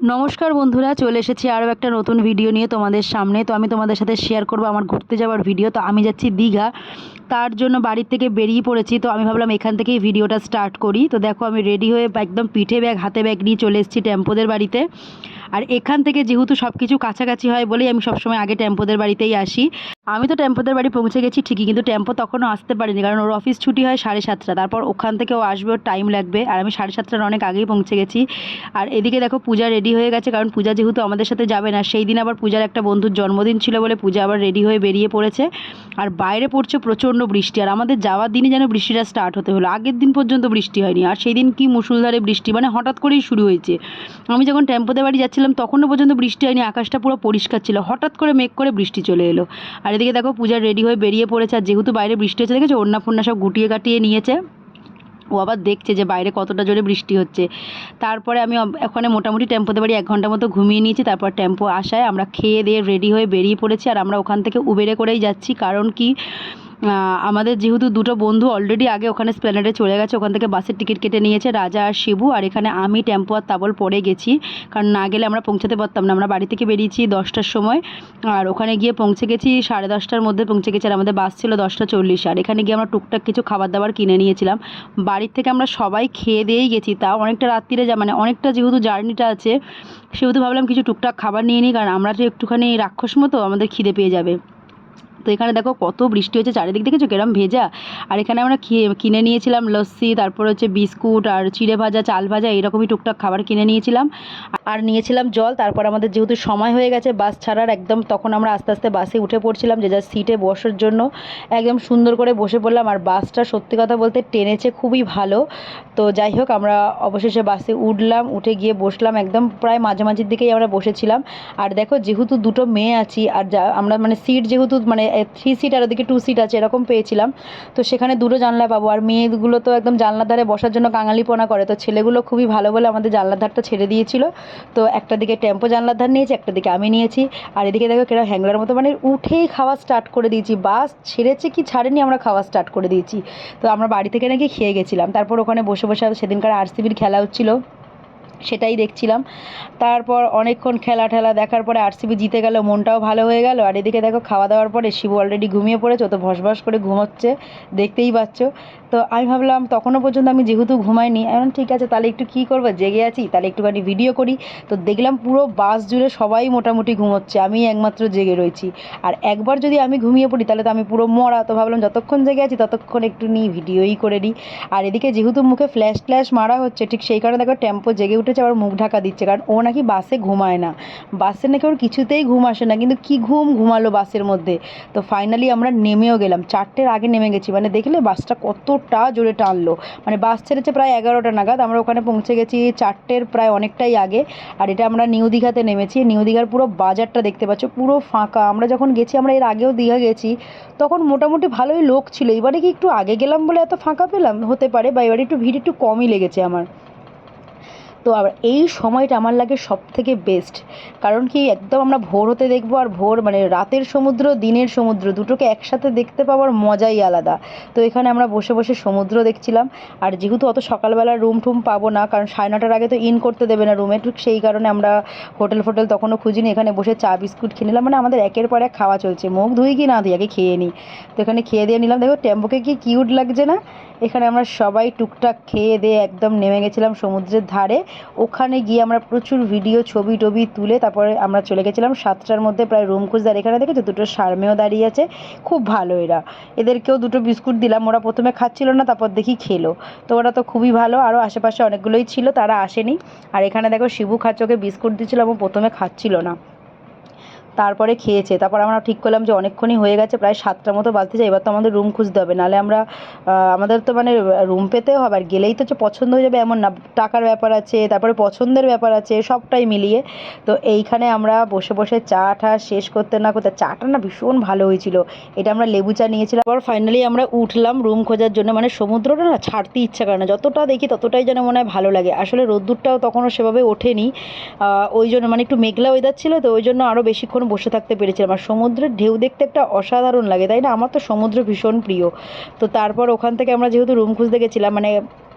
নমস্কার বন্ধুরা, চলে এসেছি আরও একটা নতুন ভিডিও নিয়ে তোমাদের সামনে। তো আমি তোমাদের সাথে শেয়ার করব আমার ঘুরতে যাওয়ার ভিডিও তো আমি যাচ্ছি দীঘা। তার জন্য বাড়ির থেকে বেরিয়ে পড়েছি, তো আমি ভাবলাম এখান থেকেই ভিডিওটা স্টার্ট করি। তো দেখো, আমি রেডি হয়ে একদম পিঠে ব্যাগ, হাতে ব্যাগ নিয়ে চলে এসেছি টেম্পোদের বাড়িতে। আর এখান থেকে যেহেতু সব কিছু কাছাকাছি হয় বলেই আমি সবসময় আগে টেম্পোদের বাড়িতেই আসি। আমি তো টেম্পোদের বাড়ি পৌঁছে গেছি ঠিকই, কিন্তু টেম্পো তখনও আসতে পারিনি, কারণ ওর অফিস ছুটি হয় সাড়ে সাতটা। তারপর ওখান থেকে ও আসবে, ওর টাইম লাগবে। আর আমি সাড়ে সাতটার অনেক আগেই পৌঁছে গেছি। আর এদিকে দেখো, পূজা রেডি হয়ে গেছে, কারণ পূজা যেহেতু আমাদের সাথে যাবে না, সেই দিন আবার পূজার একটা বন্ধুর জন্মদিন ছিল বলে পূজা আবার রেডি হয়ে বেরিয়ে পড়েছে। আর বাইরে পড়ছে প্রচণ্ড বৃষ্টি, আর আমাদের যাওয়ার দিনই যেন বৃষ্টিটা স্টার্ট হতে হলো। আগের দিন পর্যন্ত বৃষ্টি হয়নি, আর সেই দিন কি মুসুলধারে বৃষ্টি মানে হঠাৎ করেই শুরু হয়েছে। আমি যখন টেম্পোতে বাড়ি যাচ্ছিলাম, তখনও পর্যন্ত বৃষ্টি হয়নি, আকাশটা পুরো পরিষ্কার ছিল। হঠাৎ করে মেঘ করে বৃষ্টি চলে এলো। আর এদিকে দেখো, পূজা রেডি হয়ে বেরিয়ে পড়েছে, আর যেহেতু বাইরে বৃষ্টি হচ্ছে, দেখেছ? ওড়না ফোড়না সব গুটিয়ে কাটিয়ে নিয়েছে। ও আবার দেখছে যে বাইরে কতটা জোরে বৃষ্টি হচ্ছে। তারপরে আমি ওখানে মোটামুটি টেম্পোতে বাড়ি এক ঘণ্টা মতো ঘুমিয়ে নিয়েছি, তারপর টেম্পো আসায় আমরা খেয়ে দিয়ে রেডি হয়ে বেরিয়ে পড়েছি, আর আমরা ওখান থেকে উবেরে করেই যাচ্ছি। কারণ কি? আমাদের যেহেতু দুটো বন্ধু অলরেডি আগে ওখানে স্প্ল্যানেডে চলে গেছে, ওখান থেকে বাসের টিকিট কেটে নিয়েছে রাজা আর শিবু, আর এখানে আমি, টেম্পো আর তাবল পরে গেছি। কারণ না গেলে আমরা পৌঁছাতে পারতাম না, আমরা বাড়ি থেকে বেরিয়েছি দশটার সময়। আর ওখানে গিয়ে পৌঁছে গেছি সাড়ে দশটার মধ্যে, পৌঁছে গেছি আর আমাদের বাস ছিল দশটা চল্লিশ। আর এখানে গিয়ে আমরা টুকটাক কিছু খাবার দাবার কিনে নিয়েছিলাম। বাড়ির থেকে আমরা সবাই খেয়ে দিয়েই গেছি, তাও অনেকটা রাত্রিরে যা মানে অনেকটা যেহেতু জার্নিটা আছে, সেহেতু ভাবলাম কিছু টুকটাক খাবার নিয়ে নিই, কারণ আমরা তো একটুখানি রাক্ষস মতো আমাদের খিদে পেয়ে যাবে। তো এখানে দেখো কত বৃষ্টি হচ্ছে চারিদিক দেখেছ কেরম ভেজা? আর এখানে আমরা কিনে নিয়েছিলাম লস্যি, তারপর হচ্ছে বিস্কুট আর চিড়ে ভাজা, চাল ভাজা এরকমই টুকটাক খাবার কিনে নিয়েছিলাম। আর নিয়েছিলাম জল, তারপর আমাদের যেহেতু সময় হয়ে গেছে বাস ছাড়ার, একদম তখন আমরা আস্তে আস্তে বাসে উঠে পড়ছিলাম যে যার সিটে বসার জন্য। একদম সুন্দর করে বসে পড়লাম, আর বাসটা সত্যি কথা বলতে টেনেছে খুবই ভালো। তো যাই হোক, আমরা অবশেষে বাসে উঠলাম, উঠে গিয়ে বসলাম, একদম প্রায় মাঝামাঝির দিকেই আমরা বসেছিলাম। আর দেখো যেহেতু দুটো মেয়ে আছি, আর যা, আমরা মানে সিট যেহেতু মানে থ্রি সিট আর ওদিকে টু সিট আছে, এরকম পেয়েছিলাম। তো সেখানে দুটো জানলা পাবো। আর মেয়েগুলো তো একদম জানলার ধারে বসার জন্য কাঙালিপনা করে। তো ছেলেগুলো খুবই ভালো বলে আমাদের জানলার ধারটা ছেড়ে দিয়েছিল। তো একটা দিকে টেম্পো জানলার ধার নিয়েছি, একটা দিকে আমি নিয়েছি। আর এদিকে দেখো কেরম হ্যাংলার মতো মানে উঠেই খাওয়া স্টার্ট করে দিয়েছি। বাস ছেড়েছে কি ছাড়েনি, আমরা খাওয়া স্টার্ট করে দিয়েছি। তো আমরা বাড়ি থেকে নাকি খেয়ে গেছিলাম। তারপর ওখানে বসে বসে সেদিনকার আর আরসিবির খেলা হচ্ছিল। সেটাই দেখছিলাম। তারপর অনেকক্ষণ খেলা ঠেলা দেখার পরে আরসিবি জিতে গেল, মনটাও ভালো হয়ে গেল। আর এদিকে দেখো খাওয়া দাওয়ার পরে শিবু অলরেডি ঘুমিয়ে পড়েছে তো ভসভস করে ঘুমোচ্ছে, দেখতেই পাচ্ছ। তো আমি ভাবলাম তখনও পর্যন্ত আমি যেহেতু ঘুমাইনি, এখন ঠিক আছে, তাহলে একটু কী করব, জেগে আছি, তাহলে একটুখানি ভিডিও করি। তো দেখলাম পুরো বাস জুড়ে সবাই মোটামুটি ঘুমোচ্ছে আমি একমাত্র জেগে রয়েছি। আর একবার যদি আমি ঘুমিয়ে পড়ি, তাহলে তো আমি পুরো মরা। তো ভাবলাম যতক্ষণ জেগে আছি, ততক্ষণ একটু নিই ভিডিওই করে নিই। আর এদিকে যেহেতু মুখে ফ্ল্যাশ ট্ল্যাশ মারা হচ্ছে, ঠিক সেই কারণে দেখো টেম্পো জেগে উঠেছে, আবার মুখ ঢাকা দিচ্ছে। কারণ ও নাকি বাসে ঘুমায় না। বাসে নাকি ওর কিছুতেই ঘুম আসে না, কিন্তু কি ঘুম ঘুমালো বাসের মধ্যে। তো ফাইনালি আমরা নেমেও গেলাম, চারটের আগে নেমে গেছি। মানে দেখলে বাসটা কতটা জোরে টানলো। মানে বাস ছেড়েছে প্রায় এগারোটা নাগাদ। আমরা ওখানে পৌঁছে গেছি চারটের প্রায় অনেকটাই আগে। আর এটা আমরা নিউ দীঘাতে নেমেছি। নিউ দীঘার পুরো বাজারটা দেখতে পাচ্ছ, পুরো ফাঁকা। আমরা যখন গেছি, আমরা এর আগেও দীঘা গেছি, তখন মোটামুটি ভালোই লোক ছিল। এবারে কি একটু আগে গেলাম বলে এত ফাঁকা পেলাম? হতে পারে বা এবারে একটু ভিড় একটু কমই লেগেছে আমার। তো আবার এই সময়টা আমার লাগে সব থেকে বেস্ট কারণ কি একদম আমরা ভোর হতে দেখব আর ভোর মানে রাতের সমুদ্র, দিনের সমুদ্র দুটোকে একসাথে দেখতে পাওয়ার মজাই আলাদা। তো এখানে আমরা বসে বসে সমুদ্র দেখছিলাম। আর যেহেতু অত সকালবেলা রুম টুম পাবো না, কারণ সাড়ে নটার আগে তো ইন করতে দেবে না রুমে ঠিক সেই কারণে আমরা হোটেল ফোটেল তখনও খুঁজিনি। এখানে বসে চা, বিস্কুট খেয়ে নিলাম। মানে আমাদের একের পর এক খাওয়া চলছে। মুখ ধুই কি না ধুই, আগে খেয়ে নিই তো এখানে খেয়ে দিয়ে নিলাম। দেখো টেম্পোকে কি কিউট লাগছে না? এখানে আমরা সবাই টুকটাক খেয়ে দিয়ে একদম নেমে গেছিলাম সমুদ্রের ধারে। ওখানে গিয়ে আমরা প্রচুর ভিডিও ছবি, টবি তুলে তারপরে আমরা চলে গেছিলাম সাতটার মধ্যে প্রায় রুম আর এখানে দেখেছ? দুটো সারমেও দাঁড়িয়ে আছে। খুব ভালো এরা। এদেরকেও দুটো বিস্কুট দিলাম। ওরা প্রথমে খাচ্ছিল না, তারপর দেখি খেলো। তো ওরা তো খুবই ভালো। আরও আশেপাশে অনেকগুলোই ছিল, তারা আসেনি। আর এখানে দেখো শিবু খাচ্ছে ওকে বিস্কুট দিচ্ছিল এবং প্রথমে খাচ্ছিল না। তারপরে খেয়েছে। তারপর আমরা ঠিক করলাম যে অনেকক্ষণই হয়ে গেছে, প্রায় সাতটার মতো বাজতে যায়। এবার তো আমাদের রুম খুঁজতে হবে। নাহলে আমরা আমাদের তো মানে রুম পেতেও হবে, আর গেলেই তো হচ্ছে পছন্দ হয়ে যাবে এমন না। টাকার ব্যাপার আছে, তারপরে পছন্দের ব্যাপার আছে, সবটাই মিলিয়ে। তো এইখানে আমরা বসে বসে চা টা শেষ করতে না করতে, চাটা না ভীষণ ভালো হয়েছিল। এটা আমরা লেবু চা নিয়েছিলাম। আবার ফাইনালি আমরা উঠলাম রুম খোঁজার জন্য। মানে সমুদ্রটা না ছাড়তে ইচ্ছা করে না। যতটা দেখি ততটাই যেন মনে হয় ভালো লাগে। আসলে রোদ্দুরটাও তখনও সেভাবে ওঠেনি। ওই জন্য মানে একটু মেঘলা ওয়েদার ছিল, তো ওই জন্য আরও বেশিক্ষণ বসে থাকতে পেরেছিলাম। আর সমুদ্রের ঢেউ দেখতে একটা অসাধারণ লাগে, তাই না? আমার তো সমুদ্র ভীষণ প্রিয়। তো তারপর ওখান থেকে আমরা যেহেতু রুম খুঁজতে গেছিলাম মানে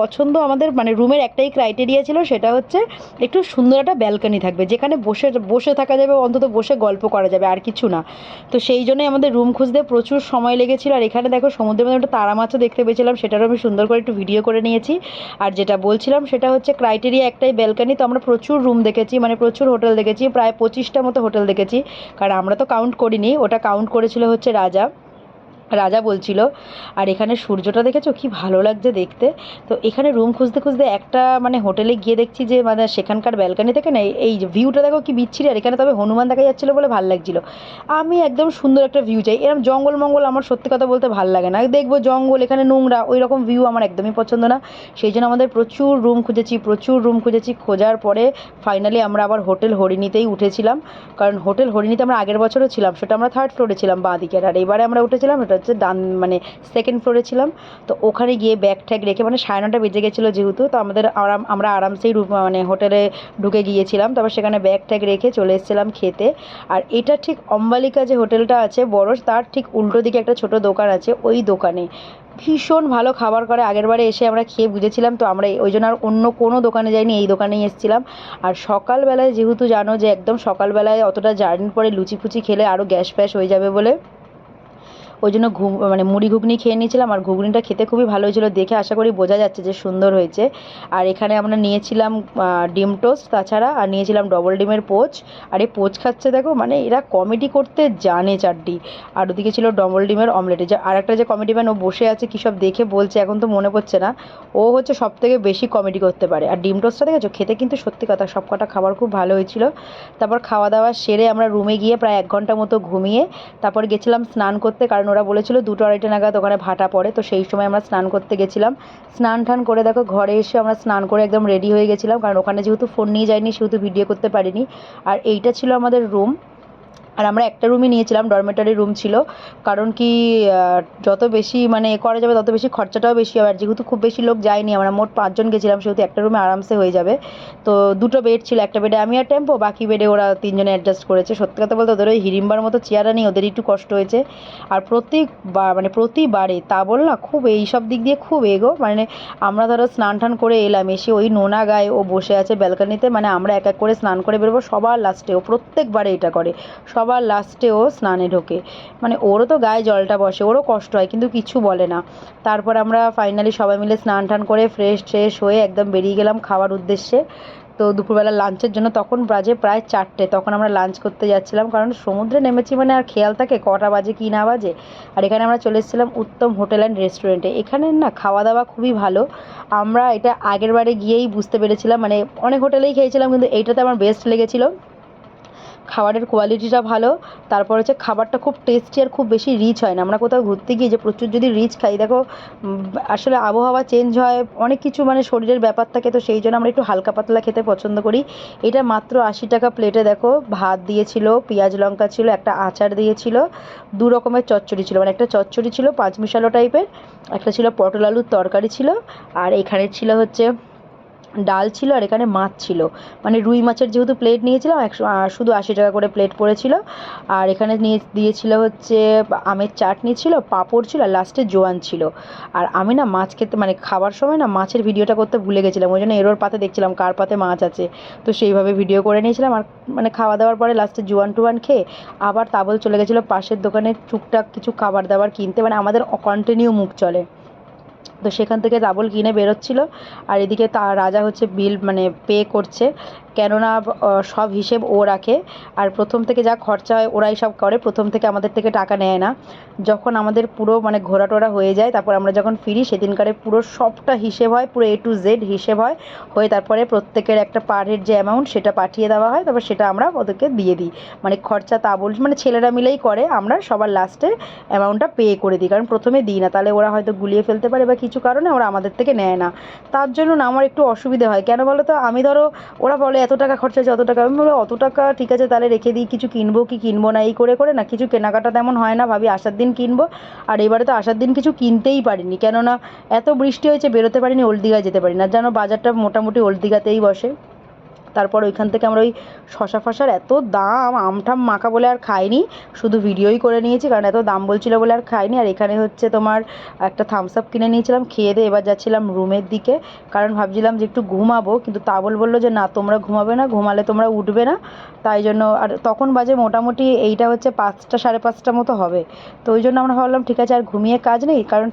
পছন্দ আমাদের মানে রুমের একটাই ক্রাইটেরিয়া ছিল, সেটা হচ্ছে একটু সুন্দর একটা ব্যালকানি থাকবে, যেখানে বসে বসে থাকা যাবে, অন্তত বসে গল্প করা যাবে, আর কিছু না। তো সেই জন্যই আমাদের রুম খুঁজতে প্রচুর সময় লেগেছিল, আর এখানে দেখো সমুদ্রের মধ্যে একটা তারা মাছও দেখতে পেয়েছিলাম, সেটারও আমি সুন্দর করে একটু ভিডিও করে নিয়েছি। আর যেটা বলছিলাম, সেটা হচ্ছে ক্রাইটেরিয়া একটাই ব্যালকানি তো আমরা প্রচুর রুম দেখেছি মানে প্রচুর হোটেল দেখেছি, প্রায় পঁচিশটা মতো হোটেল দেখেছি। কারণ আমরা তো কাউন্ট করিনি, ওটা কাউন্ট করেছিল হচ্ছে রাজা। রাজা বলছিল, আর এখানে সূর্যটা দেখেছ? কি ভালো লাগছে দেখতে। তো এখানে রুম খুঁজতে খুঁজতে একটা মানে হোটেলে গিয়ে দেখছি যে মানে সেখানকার ব্যালকানি থেকে না, এই ভিউটা দেখো কি বিচ্ছিরি। আর এখানে তবে হনুমান দেখা যাচ্ছিল বলে ভালো লাগছিল। আমি একদম সুন্দর একটা ভিউ চাই। এরকম জঙ্গল মঙ্গল আমার সত্যি কথা বলতে ভালো লাগে না। দেখব জঙ্গল, এখানে নোংরা ওই রকম ভিউ আমার একদমই পছন্দ না। সেই জন্য আমাদের প্রচুর রুম খুঁজেছি, প্রচুর রুম খুঁজেছি। খোঁজার পরে ফাইনালি আমরা আবার হোটেল হরিণীতেই উঠেছিলাম। কারণ হোটেল হরিণীতে আমরা আগের বছরও ছিলাম, সেটা আমরা থার্ড ফ্লোরে ছিলাম বাঁ দিকের। আর এবারে আমরা উঠেছিলাম এটা হচ্ছে ডান মানে সেকেন্ড ফ্লোরে ছিলাম। তো ওখানে গিয়ে ব্যাগ ট্যাগ রেখে মানে সাড়ে নটা বেজে গেছিল যেহেতু, তো আমাদের আরাম, আমরা আরামসেই মানে হোটেলে ঢুকে গিয়েছিলাম। তারপর সেখানে ব্যাগ ট্যাগ রেখে চলে এসেছিলাম খেতে। আর এটা ঠিক অম্বালিকা যে হোটেলটা আছে বড় তার ঠিক উল্টো দিকে একটা ছোট দোকান আছে, ওই দোকানে। ভীষণ ভালো খাবার করে। আগের বারে এসে আমরা খেয়ে বুঝেছিলাম, তো আমরা ওই জন্য আর অন্য কোনো দোকানে যাইনি, এই দোকানেই এসেছিলাম। আর সকালবেলায় যেহেতু জানো যে, একদম সকালবেলায় অতটা জার্নির পরে লুচি ফুচি খেলে আরও গ্যাস ফ্যাস হয়ে যাবে বলে ওই জন্য ঘু মানে মুড়ি ঘুগনি খেয়ে নিয়েছিলাম আর ঘুগনিটা খেতে খুবই ভালো হয়েছিল দেখে আশা করি বোঝা যাচ্ছে যে সুন্দর হয়েছে। আর এখানে আমরা নিয়েছিলাম ডিম টোস্ট তাছাড়া আর নিয়েছিলাম ডবল ডিমের পোচ। আর এই পোচ খাচ্ছে দেখো মানে এরা কমেডি করতে জানে চারটি। আর ওদিকে ছিল ডবল ডিমের অমলেট যে আর একটা যে কমেডি ম্যান ও বসে আছে, কী সব দেখে বলছে, এখন তো মনে পড়ছে না। ও হচ্ছে সব থেকে বেশি কমেডি করতে পারে। আর ডিম টোস্টটা দেখেছ? খেতে কিন্তু সত্যি কথা সব কটা খাবার খুব ভালো হয়েছিল। তারপর খাওয়া দাওয়া সেরে আমরা রুমে গিয়ে প্রায় এক ঘণ্টা মতো ঘুমিয়ে তারপর গেছিলাম স্নান করতে, কারণ ওরা বলেছিল দুটো আড়াইটা নাগাদ ওখানে ভাটা পড়ে, তো সেই সময় আমরা স্নান করতে গেছিলাম। স্নান টান করে দেখো ঘরে এসে আমরা স্নান করে একদম রেডি হয়ে গেছিলাম, কারণ ওখানে যেহেতু ফোন নিয়ে যাইনি, সেহেতু ভিডিও করতে পারিনি। আর এইটা ছিল আমাদের রুম আর আমরা একটা রুমই নিয়েছিলাম ডরমেটারি রুম ছিল। কারণ কি যত বেশি মানে করা যাবে, তত বেশি খরচাটাও বেশি হবে। আর যেহেতু খুব বেশি লোক যায়নি, আমরা মোট পাঁচজন গেছিলাম, সেহেতু একটা রুমে আরামসে হয়ে যাবে। তো দুটো বেড ছিল, একটা বেডে আমি আর টেম্পো, বাকি বেডে ওরা তিনজনে অ্যাডজাস্ট করেছে। সত্যি কথা বলতে ওদের ওই হিড়িম্বার মতো চেয়ার নেই ওদের একটু কষ্ট হয়েছে। আর প্রতি মানে প্রতিবারে, তা বল না, খুব এই সব দিক দিয়ে খুব এগো। মানে আমরা ধরো স্নান টান করে এলাম, এসে ওই নোনা গায়ে ও বসে আছে ব্যালকানিতে মানে আমরা এক এক করে স্নান করে বেরোবো, সবার লাস্টে ও প্রত্যেকবারে এটা করে। সবার লাস্টে ও স্নানে ঢোকে। মানে ওরও তো গায়ে জলটা বসে, ওরও কষ্ট হয়, কিন্তু কিছু বলে না। তারপর আমরা ফাইনালি সবাই মিলে স্নান টান করে ফ্রেশ ট্রেশ হয়ে একদম বেরিয়ে গেলাম খাওয়ার উদ্দেশ্যে। তো দুপুরবেলা লাঞ্চের জন্য তখন বাজে প্রায় চারটে, তখন আমরা লাঞ্চ করতে যাচ্ছিলাম কারণ সমুদ্রে নেমেছি মানে আর খেয়াল থাকে কটা বাজে কি না বাজে। আর এখানে আমরা চলে এসেছিলাম উত্তম হোটেল অ্যান্ড রেস্টুরেন্টে এখানে না খাওয়া দাওয়া খুবই ভালো। আমরা এটা আগের বারে গিয়েই বুঝতে পেরেছিলাম মানে অনেক হোটেলেই খেয়েছিলাম, কিন্তু এইটাতে আমার বেস্ট লেগেছিলো। খাবারের কোয়ালিটিটা ভালো, তারপর হচ্ছে খাবারটা খুব টেস্টি আর খুব বেশি রিচ হয় না। আমরা কোথাও ঘুরতে গিয়ে যে প্রচুর যদি রিচ খাই, দেখো আসলে আবহাওয়া চেঞ্জ হয়, অনেক কিছু মানে শরীরের ব্যাপার থাকে, তো সেই জন্য আমরা একটু হালকা পাতলা খেতে পছন্দ করি। এটা মাত্র আশি টাকা প্লেটে দেখো, ভাত দিয়েছিল, পেঁয়াজ লঙ্কা ছিল, একটা আচার দিয়েছিল, দু রকমের চচ্চড়ি ছিল। মানে একটা চচ্চড়ি ছিল পাঁচ মিশালো টাইপের একটা ছিল পটল আলুর তরকারি ছিল, আর এখানে ছিল হচ্ছে ডাল ছিল আর এখানে মাছ ছিল। মানে রুই মাছের যেহেতু প্লেট নিয়েছিলাম, একশো শুধু আশি টাকা করে প্লেট পড়েছিল। আর এখানে নিয়ে, দিয়েছিল হচ্ছে, আমের চাটনি ছিল, পাঁপড় ছিল, আর লাস্টে জোয়ান ছিল। আর আমি না মাছ খেতে মানে খাবার সময় না মাছের ভিডিওটা করতে ভুলে গেছিলাম। ওই জন্য এরোর পাতে দেখছিলাম কার পাতে মাছ আছে। তো সেইভাবে ভিডিও করে নিয়েছিলাম। আর মানে খাওয়া দাওয়ার পরে লাস্টে জোয়ান টুয়ান খেয়ে আবার তাবল চলে গেছিল পাশের দোকানে টুকটাক কিছু খাবার দাবার কিনতে। মানে আমাদের কন্টিনিউ মুখ চলে। তো সেখান থেকে ডাবল কিনে বেরোচ্ছিল। আর এদিকে তা রাজা হচ্ছে বিল মানে পে করছে। কেননা সব হিসেব ও রাখে। আর প্রথম থেকে যা খরচা হয়, ওরাই সব করে। প্রথম থেকে আমাদের থেকে টাকা নেয় না। যখন আমাদের পুরো মানে ঘোরা টোরা হয়ে যায়, তারপর আমরা যখন ফিরি, সেদিনকারে পুরো সবটা হিসেব হয়, পুরো এ টু জেড হিসেব হয়। হয়ে তারপরে প্রত্যেকের একটা পার হেড যে অ্যামাউন্ট সেটা পাঠিয়ে দেওয়া হয়। তারপর সেটা আমরা ওদেরকে দিয়ে দিই। মানে খরচা তা বল মানে ছেলেরা মিলেই করে। আমরা সবার লাস্টে অ্যামাউন্টটা পে করে দিই। কারণ প্রথমে দিই না। তাহলে ওরা হয়তো গুলিয়ে ফেলতে পারে বা কিছু কারণে ওরা আমাদের থেকে নেয় না। তার জন্য না আমার একটু অসুবিধে হয়। কেন বলো তো? আমি ধরো, ওরা বলে, এত টাকা খরচা হচ্ছে অত টাকা। আমি বলি অত টাকা ঠিক আছে, তাহলে রেখে দিই। কিছু কিনবো কি কিনবো না, এই করে করে না? কিছু কেনাকাটা তেমন হয় না, ভাবি আসার দিন কিনবো। আর এবারে তো আসার দিন কিছু কিনতেই পারিনি। কেননা, এত বৃষ্টি হয়েছে, বেরোতে পারিনি ওল্ড দীঘায় যেতে পারি না যেন বাজারটা মোটামুটি ওল্ড দীঘাতেই বসে। তারপর ওইখান থেকে আমরা ওই শশা ফশার এত দাম, আমঠাম মাখা বলে আর খাইনি, শুধু ভিডিওই করে নিয়েছি, কারণ এত দাম বলছিল বলে আর খাইনি। আর এখানে হচ্ছে তোমার একটা থামস আপ কিনে নিয়েছিলাম, খেয়ে দিয়ে এবার যাচ্ছিলাম রুমের দিকে, কারণ ভাবছিলাম যে একটু ঘুমাবো, কিন্তু তাবল বলল যে, না, তোমরা ঘুমাবে না, ঘুমালে তোমরা উঠবে না। তাই জন্য, আর তখন বাজে মোটামুটি এইটা হচ্ছে পাঁচটা সাড়ে পাঁচটা মতো হবে। তো ওই জন্য আমরা ভাবলাম, ঠিক আছে, আর ঘুমিয়ে কাজ নেই, কারণ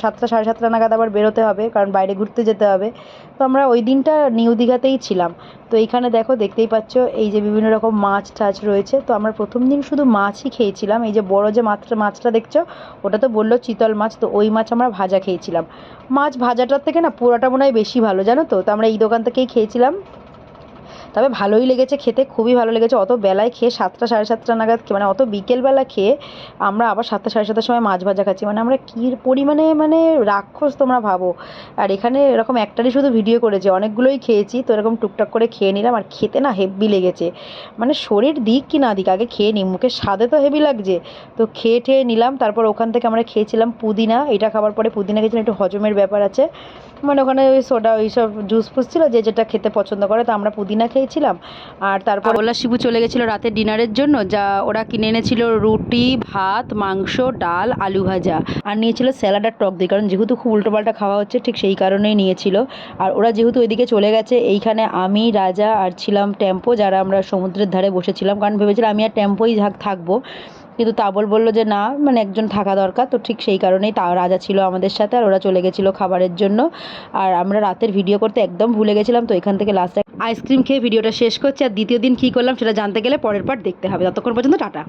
সাতটা, সাড়ে সাতটা নাগাদ আবার বেরোতে হবে, কারণ বাইরে ঘুরতে যেতে হবে। তো আমরা ওই দিনটা নিউ দীঘাতেই ছিলাম। তো এইখানে দেখো, দেখতেই পাচ্ছ, এই যে বিভিন্ন রকম মাছ টাছ রয়েছে। তো আমরা প্রথম দিন শুধু মাছই খেয়েছিলাম। এই যে বড় যে মাছটা মাছটা দেখছ, ওটা তো বলল চিতল মাছ, তো ওই মাছ আমরা ভাজা খেয়েছিলাম। মাছ ভাজাটার থেকে না পোড়াটা মনে হয় বেশি ভালো, জানো তো? তো আমরা এই দোকান থেকেই খেয়েছিলাম। তবে ভালোই লেগেছে খেতে, খুবই ভালো লেগেছে। অত বেলায় খেয়ে সাতটা, সাড়ে সাতটা নাগাদ মানে অত বিকেলবেলা খেয়ে আমরা আবার সাতটা, সাড়ে সাতটার সময় মাছ ভাজা খাচ্ছি। মানে আমরা কী পরিমাণে মানে রাক্ষস তোমরা ভাবো। আর এখানে এরকম একটারই শুধু ভিডিও করেছি, অনেকগুলোই খেয়েছি, তো এরকম টুকটাক করে খেয়ে নিলাম। আর খেতে না হেভি লেগেছে। মানে শরীর দিক কি না দিক, আগে খেয়ে নিই। মুখের স্বাদে তো হেভি লাগছে। তো খেয়ে ঠেয়ে নিলাম, তারপর ওখান থেকে আমরা খেয়েছিলাম পুদিনা। এটা খাবার পরে পুদিনা খেয়েছিলাম, একটু হজমের ব্যাপার আছে। মানে ওখানে ওই সোডা ওই সব জুস ফুস ছিল, যে যেটা খেতে পছন্দ করে, তো আমরা পুদিনা খেয়েছিলাম। আর তারপর শিবু চলে গেছিল রাতের ডিনারের জন্য, যা ওরা কিনে এনেছিল রুটি, ভাত, মাংস, ডাল, আলু ভাজা। আর নিয়েছিল স্যালাড আর টক দই, কারণ যেহেতু খুব উল্টোপাল্টা খাওয়া হচ্ছে, ঠিক সেই কারণেই নিয়েছিল। আর ওরা যেহেতু ওইদিকে চলে গেছে, এইখানে আমি, রাজা আর ছিলাম টেম্পো, যারা আমরা সমুদ্রের ধারে বসেছিলাম। কারণ ভেবেছিলাম আমি আর টেম্পোই থাকব। কিন্তু তাবল বলল যে, না মানে একজন থাকা দরকার। তো ঠিক সেই কারণেই তা রাজা ছিল আমাদের সাথে আর ওরা চলে গেছিল খাবারের জন্য। আর আমরা রাতের ভিডিও করতে একদম ভুলে গেছিলাম, তো এখান থেকে লাস্টে আইসক্রিম খেয়ে ভিডিওটা শেষ করছি। আর দ্বিতীয় দিন কী করলাম সেটা জানতে গেলে পরের পার দেখতে হবে। ততক্ষণ পর্যন্ত টাটা।